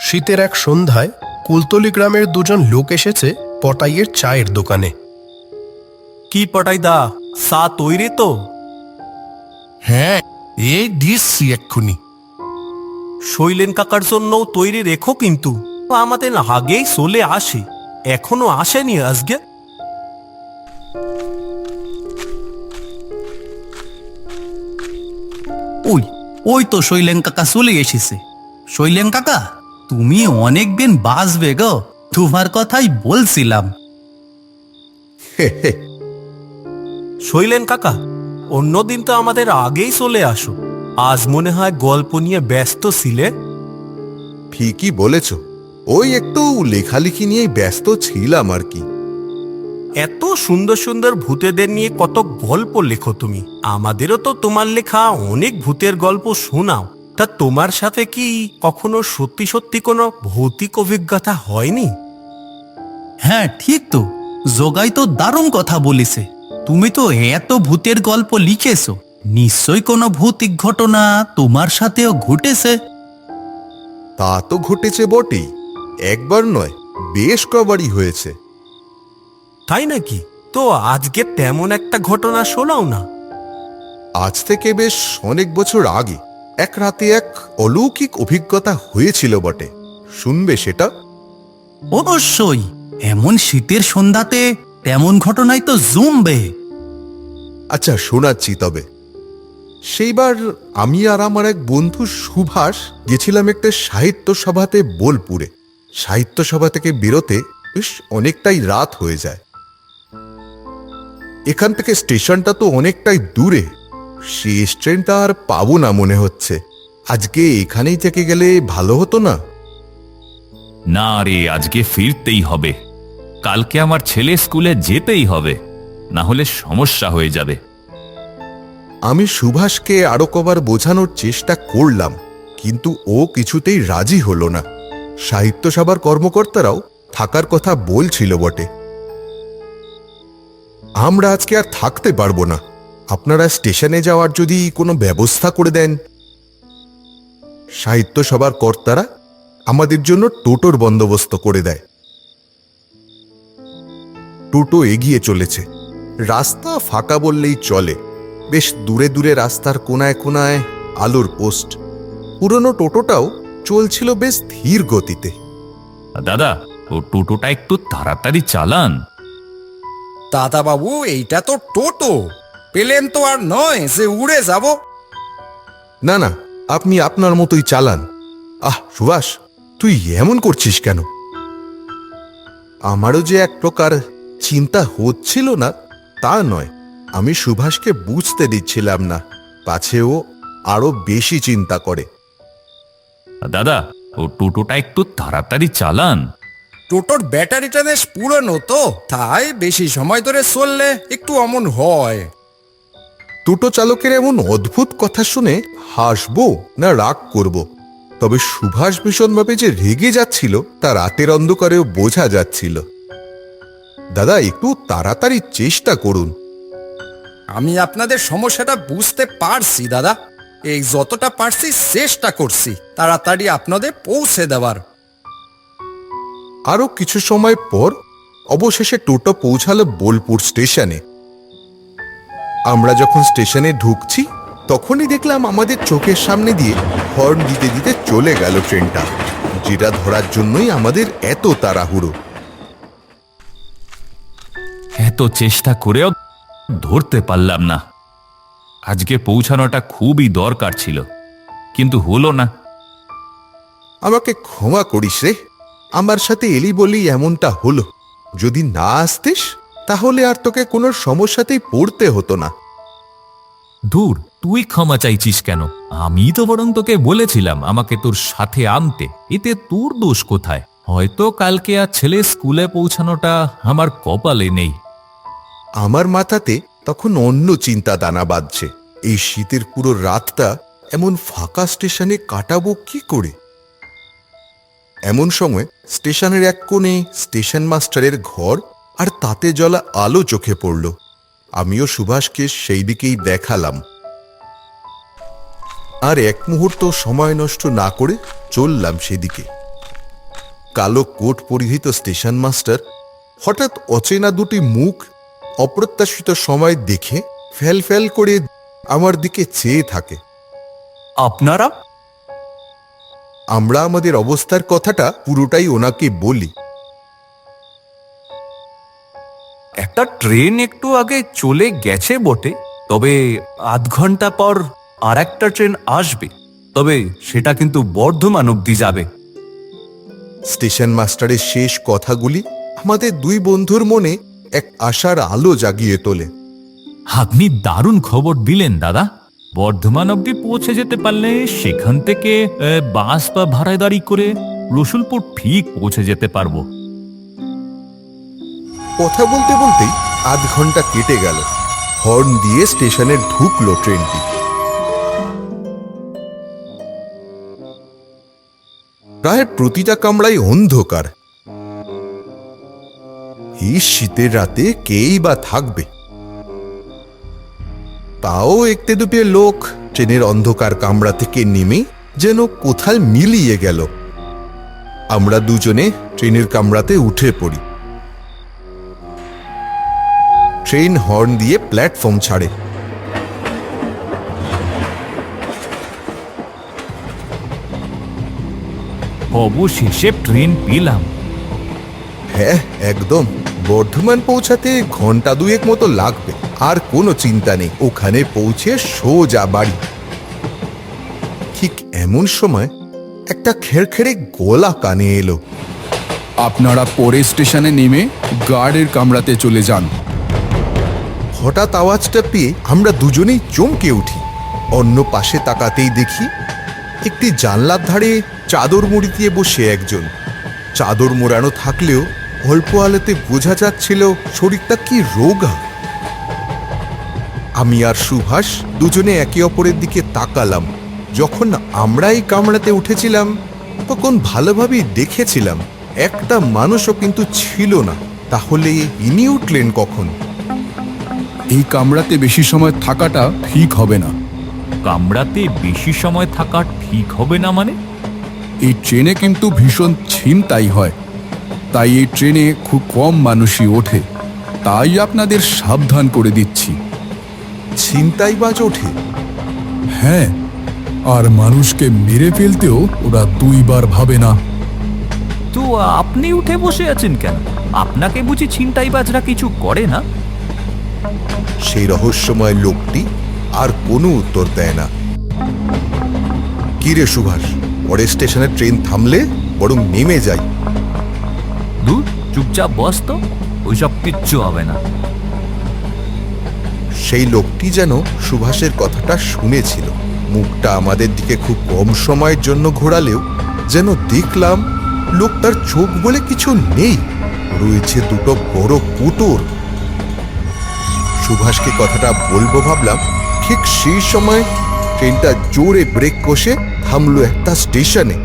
শীতের এক সন্ধ্যায় কুলতলি গ্রামের দুজন লোক এসেছে পটাইয়ের চায়ের দোকানে। কি পটাই দা সা তৈরি তো? হ্যাঁ এই দিচ্ছি এক্ষুনি। শৈলেন কাকার জন্যও তৈরি রেখো কিন্তু। আমাদের আগেই চলে আসে এখনও আসেনি আজকে। ওই ওই তো শৈলেন কাকা চলে এসেছে। শৈলেন কাকা? তুমি অনেক দিন বাঁচবে গো তোমার কথাই বলছিলাম। শৈলেন কাকা অন্যদিন তো আমাদের আগেই চলে আসো। আজ মনে হয় গল্প নিয়ে ব্যস্ত ছিলে। ঠিকই বলেছ। ওই একটু লেখালেখি নিয়েই ব্যস্ত ছিলাম আর কি। এত সুন্দর সুন্দর ভূতেদের নিয়ে কত গল্প লেখো তুমি। আমাদেরও তো তোমার লেখা অনেক ভূতের গল্প শোনাও। তা তোমার সাথে কি কখনো সত্যি সত্যি কোনো ভৌতিক অভিজ্ঞতা হয়নি? হ্যাঁ ঠিক তো। জগাই তো দারুণ কথা বলেছে। তুমি তো এত ভূতের গল্প লিখেছো। নিশ্চয় কোনো ভৌতিক ঘটনা তোমার সাথেও ঘটেছে। তা তো ঘটেছে বটেই। একবার নয় বেশ কবারই হয়েছে। তাই নাকি? তো আজকে তেমন একটা ঘটনা শোনাও না। আজ থেকে বেশ অনেক বছর আগে। এক রাতে এক অলৌকিক অভিজ্ঞতা হয়েছিল বটে। শুনবে সেটা? অবশ্যই। এমন শীতের সন্ধ্যাতে তেমন ঘটনাই তো জমবে। আচ্ছা শোনাচ্ছি তবে। সেইবার আমি আর আমার এক বন্ধু সুভাষ গেছিলাম একটা সাহিত্য সভাতে বোলপুরে। সাহিত্য সভা থেকে বেরোতে বেশ অনেকটাই রাত হয়ে যায়। এখান থেকে স্টেশনটা তো অনেকটাই দূরে। শেষ ট্রেনটা আর পাবো না মনে হচ্ছে। আজকে এখানেই থেকে গেলে ভালো হতো না? না রে আজকে ফিরতেই হবে। কালকে আমার ছেলে স্কুলে যেতেই হবে না হলে সমস্যা হয়ে যাবে। আমি সুভাষকে আরও কবার বোঝানোর চেষ্টা করলাম কিন্তু ও কিছুতেই রাজি হলো না। সাহিত্য সভার কর্মকর্তারাও থাকার কথা বলছিল বটে। আমরা আজকে আর থাকতে পারব না। আপনারা স্টেশনে যাওয়ার যদি কোনো ব্যবস্থা করে দেন। সাহিত্য সভার কর্তারা আমাদের জন্য টোটোর বন্দোবস্ত করে দেয়। টোটো এগিয়ে চলেছে। রাস্তা ফাঁকা বললেই চলে। বেশ দূরে দূরে রাস্তার কোনায় কোনায় আলোর পোস্ট। পুরনো টোটোটাও চলছিল বেশ ধীর গতিতে। দাদা ও টোটোটা একটু তাড়াতাড়ি চালান। দাদা বাবু এইটা তো টোটো। পেলেন তো আর নয় যে উড়ে যাব। না না আপনি আপনার মতোই চালান। আহ সুভাষ তুই এমন করছিস কেন? আমারও যে এক প্রকার চিন্তা হচ্ছিল না তা নয়। আমি সুভাষকে বুঝতে দিচ্ছিলাম না পাছে ও আরও বেশি চিন্তা করে। দাদা ও টোটোটা একটু তাড়াতাড়ি চালান। টোটোর ব্যাটারিটা বেশ পুরনো তো তাই বেশি সময় ধরে চললে একটু অমন হয়। টোটো চালকের এমন অদ্ভুত কথা শুনে হাসবো না রাগ করব। তবে সুভাষ ভীষণভাবে যে রেগে যাচ্ছিল তা রাতের অন্ধকারেও বোঝা যাচ্ছিল। দাদা একটু তাড়াতাড়ি চেষ্টা করুন। আমি আপনাদের সমস্যাটা বুঝতে পারছি দাদা। এই যতটা পারছি চেষ্টা করছি। তাড়াতাড়ি আপনাদের পৌঁছে দেওয়ার। আরও কিছু সময় পর অবশেষে টোটো পৌঁছালো বোলপুর স্টেশনে। আমরা যখন স্টেশনে ঢুকছি তখনই দেখলাম আমাদের চোখের সামনে দিয়ে হর্ন দিতে দিতে চলে গেল ট্রেনটা যেটা ধরার জন্যই আমাদের এত তাড়াহুড়ো। এত চেষ্টা করেও ধরতে পারলাম না। আজকে পৌঁছানোটা খুবই দরকার ছিল কিন্তু হলো না। আমাকে ক্ষমা করিস রে আমার সাথে এলি বলি এমনটা হলো যদি না আসতিস তাহলে আর তোকে কোনো সমস্যাতেই পড়তে হতো না। দূর তুই ক্ষমা চাইছিস কেন? আমি তো বরং তোকে বলেছিলাম আমাকে তোর সাথে আনতে। এতে তোর দোষ কোথায়? হয়তো কালকে আর ছেলে স্কুলে পৌঁছানোটা আমার কপালে নেই। আমার মাথাতে তখন অন্য চিন্তা দানা বাঁধছে। এই শীতের পুরো রাতটা এমন ফাঁকা স্টেশনে কাটাবো কি করে? এমন সময় স্টেশনের এক কোণে স্টেশন মাস্টারের ঘর আর তাতে জ্বলা আলো চোখে পড়ল। আমিও সুভাষকে সেই দিকেই দেখালাম। আর এক মুহূর্ত সময় নষ্ট না করে চললাম সেদিকে। কালো কোট পরিহিত স্টেশন মাস্টার হঠাৎ অচেনা দুটি মুখ অপ্রত্যাশিত সময় দেখে ফ্যাল ফ্যাল করে আমার দিকে চেয়ে থাকে। আপনারা? আমরা আমাদের অবস্থার কথাটা পুরোটাই ওনাকে বলি। একটা ট্রেন একটু আগে চলে গেছে বটে তবে আধ ঘণ্টা পর আর একটা ট্রেন আসবে তবে সেটা কিন্তু বর্ধমান অব্দি যাবে। স্টেশন মাস্টারের শেষ কথাগুলি আমাদের দুই বন্ধুর মনে এক আশার আলো জাগিয়ে তোলে। আপনি দারুণ খবর দিলেন দাদা। বর্ধমান অব্দি পৌঁছে যেতে পারলে সেখান থেকে বাস বা ভাড়াদারি করে রসুলপুর ঠিক পৌঁছে যেতে পারব। কথা বলতে বলতেই আধ ঘণ্টা কেটে গেল। হর্ন দিয়ে স্টেশনে ঢুকলো ট্রেনটি। প্রায় প্রতিটা কামরাই অন্ধকার। এই শীতের রাতে কেই বা থাকবে? তাও একটে দুটে লোক ট্রেনের অন্ধকার কামড়া থেকে নেমে যেন কোথায় মিলিয়ে গেল। আমরা দুজনে ট্রেনের কামড়াতে উঠে পড়ি। ট্রেন হর্ন দিয়ে প্ল্যাটফর্ম ছাড়ে। অবশেষে ট্রেন পেলাম। হ্যাঁ একদম। বর্ধমান পৌঁছাতে ঘণ্টা দুয়েক মতো লাগবে। আর কোনো চিন্তা নেই ওখানে পৌঁছে সোজা বাড়ি। ঠিক এমন সময় একটা খেড়খেড়ে গলা কানে এলো। আপনারা পরে স্টেশনে নেমে গার্ডের কামরাতে চলে যান। হঠাৎ আওয়াজটা পেয়ে আমরা দুজনেই চমকে উঠি। অন্য পাশে তাকাতেই দেখি একটি জানলার ধারে চাদর মুড়ি দিয়ে বসে একজন। চাদর মোড়ানো থাকলেও অল্প আলোতে বোঝা যাচ্ছিল শরীরটা কি রোগা। আমি আর সুভাষ দুজনে একে অপরের দিকে তাকালাম। যখন আমরাই কামড়াতে উঠেছিলাম, তখন ভালোভাবেই দেখেছিলাম, একটা মানুষও কিন্তু ছিল না। তাহলে ইনি উঠলেন কখন? এই কামড়াতে বেশি সময় থাকাটা ঠিক হবে না। কামড়াতে বেশি সময় থাকা ঠিক হবে না মানে? এই ট্রেনে কিন্তু ভীষণ ছিনতাই হয়। তাই এই ট্রেনে খুব কম মানুষই ওঠে। তাই আপনাদের সাবধান করে দিচ্ছি। ছিনতাই বাজ ওঠে। হ্যাঁ আর মানুষকে মেরে ফেলতেও ওরা দুইবার ভাবে না। তো আপনি উঠে বসে আছেন কেন? আপনাকে বুঝি ছিনতাইবাজরা কিছু করে না? সেই রহস্যময় লোকটি আর কোনো উত্তর দেয় না। কিরে সুভাষ পরের স্টেশনে ট্রেন থামলে বরং নেমে যাই। দূর চুপচাপ বস তো ওইসব কিচ্ছু হবে না। সেই লোকটি যেন সুভাষের কথাটা শুনেছিল। মুখটা আমাদের দিকে খুব কম সময়ের জন্য ঘোরালেও যেন দেখলাম লোকটার চোখ বলে কিছু নেই। রয়েছে দুটো বড় কুটোর। সুভাষকে কথাটা বলব ভাবলাম, ঠিক সেই সময় ট্রেনটা জোরে ব্রেক কষে থামলো একটা স্টেশনে।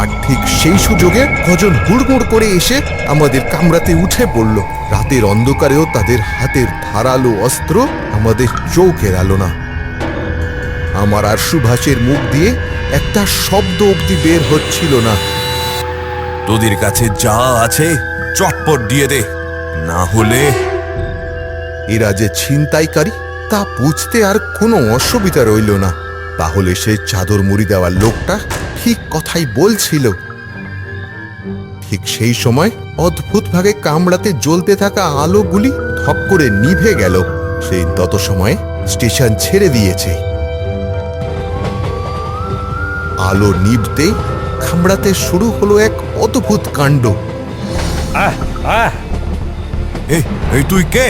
আর ঠিক সেই সুযোগে কজন হুড়মুড় করে এসে আমাদের কামরাতে উঠে পড়ল। রাতের অন্ধকারেও তাদের হাতের ধারালো অস্ত্র আমাদের চোখ এড়ালো না। আমার আর সুভাষের মুখ দিয়ে একটা শব্দ অবধি বের হচ্ছিল না। তোদের কাছে যা আছে চটপট দিয়ে দে, না হলে এরা যে ছিনতাইকারী তা বুঝতে আর কোনো অসুবিধা রইল না। তাহলে সে চাদর মুড়ি দেওয়ার লোকটা ঠিক কথাই বলছিল। ঠিক সেই সময় অদ্ভুতভাবে কামড়াতে জ্বলতে থাকা আলোগুলি ধপ করে নিভে গেল। সেই তত সময়ে স্টেশন ছেড়ে দিয়েছে। আলো নিভতে কামড়াতে শুরু হলো এক অদ্ভুত কাণ্ড। তুই কে?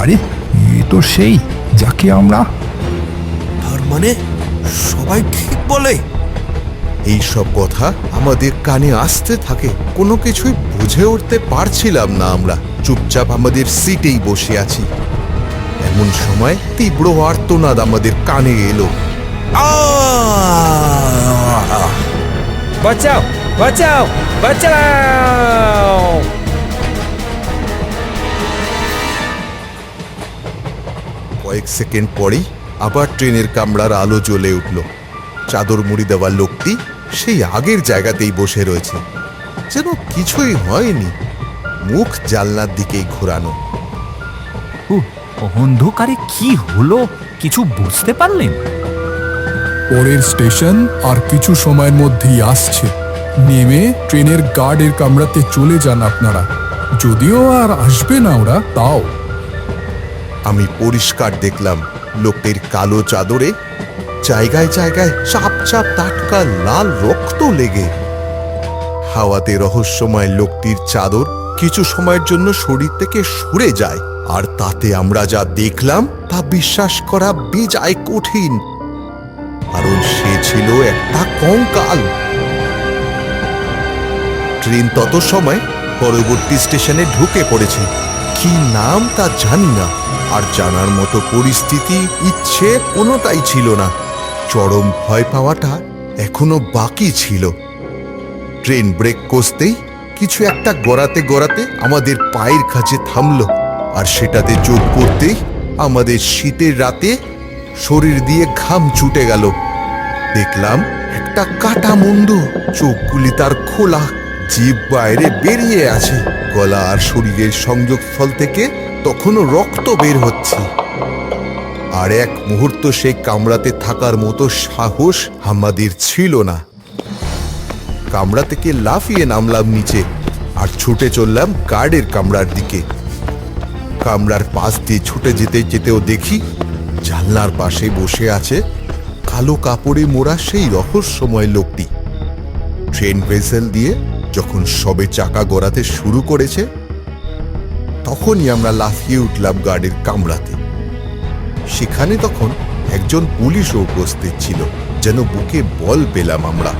আরে এ তো সেই যাকে আমরা তার মানে সবাই ঠিক বলে। এই সব কথা আমাদের কানে আসতে থাকে কোনো কিছুই বুঝে উঠতে পারছিলাম না আমরা। চুপচাপ আমাদের সিটেই বসে আছি। এমন সময় তীব্র আর্তনাদ আমাদের কানে এলো! বাঁচাও বাঁচাও বাঁচাও! কয়েক সেকেন্ড পরেই আবার ট্রেনের কামরার আলো জ্বলে উঠল। চাদর মুড়ি দেওয়ার লোকটি সেই আগের জায়গাতেই বসে রয়েছে। যেন কিছুই হয়নি। মুখ জানলার দিকেই ঘোরানো। অন্ধকারে কি হলো? কিছু বুঝতে পারলেন? পরের স্টেশন আর কিছু সময়ের মধ্যেই আসছে। নেমে ট্রেনের গার্ডের কামড়াতে চলে যান আপনারা। যদিও আর আসবে না ওরা তাও। আমি পরিষ্কার দেখলাম লোকটির কালো চাদরে জায়গায় জায়গায় চাপ চাপ টাটকা লাল রক্ত লেগে। হাওয়াতে রহস্যময় লোকটির চাদর কিছু সময়ের জন্য শরীর থেকে সরে যায়, আর তাতে আমরা যা দেখলাম তা বিশ্বাস করা বেজায় কঠিন। কারণ সে ছিল একটা কঙ্কাল। ট্রেন তত সময় পরবর্তী স্টেশনে ঢুকে পড়েছে। কি নাম তা জানি না। আর জানার মতো পরিস্থিতি ইচ্ছে কোনোটাই ছিল না। চরম ভয় পাওয়াটা এখনও বাকি ছিল। ট্রেন ব্রেক কষতেই কিছু একটা গড়াতে গড়াতে আমাদের পায়ের কাছে থামলো, আর সেটাতে যোগ করতেই আমাদের শীতের রাতে শরীর দিয়ে ঘাম ছুটে গেল। দেখলাম একটা কাটা মুন্ডু চোখগুলি তার খোলা জীব বাইরে বেরিয়ে আছে। গলা আর শরীরের সংযোগস্থল থেকে তখনও রক্ত বের হচ্ছে। আর এক মুহূর্ত সেই কামড়াতে থাকার মতো সাহস আমাদের ছিল না। কামড়া থেকে লাফিয়ে নামলাম নিচে আর ছুটে চললাম গার্ডের কামড়ার দিকে। কামড়ার পাশ দিয়ে ছুটে যেতে যেতেও দেখি জানলার পাশে বসে আছে কালো কাপড়ে মোড়া সেই রহস্যময় লোকটি। ট্রেন ভেসেল দিয়ে যখন সবে চাকা গড়াতে শুরু করেছে তখনই আমরা লাফিয়ে উঠলাম গার্ডের কামড়াতে সেখানে তখন একজন পুলিশও উপস্থিত ছিল যেন বুকে বল পেলাম আমরা।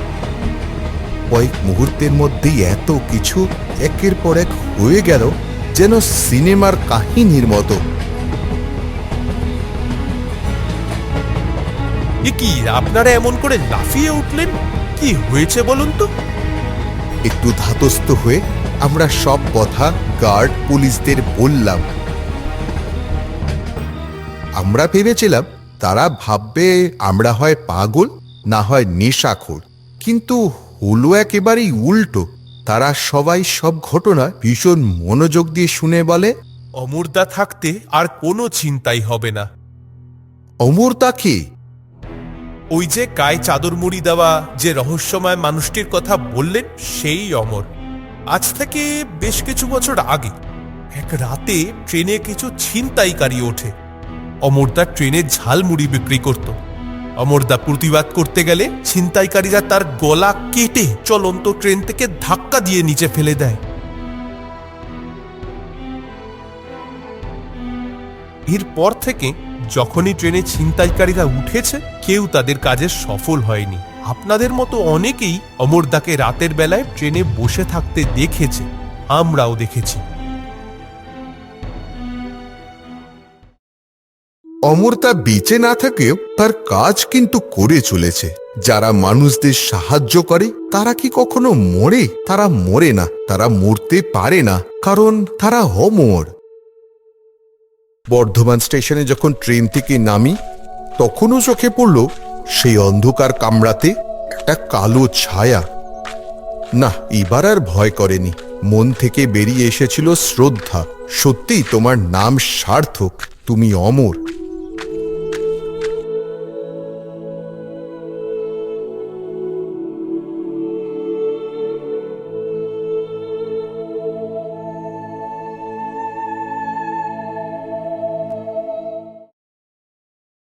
কয়েক মুহূর্তের মধ্যেই এত কিছু একের পর এক হয়ে গেল যেন সিনেমার কাহিনীর মতো। কি আপনারা এমন করে লাফিয়ে উঠলেন? কি হয়েছে বলুন তো? একটু ধাতস্থ হয়ে আমরা সব কথা গার্ড পুলিশদের বললাম। আমরা ভেবেছিলাম তারা ভাববে আমরা হয় পাগল না হয় নেশাখোর। কিন্তু হলো একেবারেই উল্টো। তারা সবাই সব ঘটনা ভীষণ মনোযোগ দিয়ে শুনে বলে অমরদা থাকতে আর কোনো চিন্তাই হবে না। অমরতা কে? ওই যে গায়ে চাদর মুড়ি দেওয়া যে রহস্যময় মানুষটির কথা বললেন সেই অমর। আজ থেকে বেশ কিছু বছর আগে এক রাতে ট্রেনে কিছু ছিনতাইকারী ওঠে। অমরদা ট্রেনে ঝালমুড়ি বিক্রি করত। অমরদা প্রতিবাদ করতে গেলে ছিনতাইকারীরা তার গলা কেটে চলন্ত ট্রেন থেকে ধাক্কা দিয়ে নিচে ফেলে দেয়। এরপর থেকে যখনই ট্রেনে ছিনতাইকারীরা উঠেছে, কেউ তাদের কাজে সফল হয়নি। আপনাদের মতো অনেকেই অমরদাকে রাতের বেলায় ট্রেনে বসে থাকতে দেখেছে, আমরাও দেখেছি। অমরতা বেঁচে না থাকেও তার কাজ কিন্তু করে চলেছে। যারা মানুষদের সাহায্য করে, তারা কি কখনো মরে? তারা মরে না, তারা মরতে পারে না, কারণ তারা অমর। বর্ধমান স্টেশনে যখন ট্রেন থেকে নামি, তখনও চোখে পড়ল সেই অন্ধকার কামড়াতে একটা কালো ছায়া। না, এবার আর ভয় করেনি। মন থেকে বেরিয়ে এসেছিল শ্রদ্ধা। সত্যিই তোমার নাম সার্থক, তুমি অমর।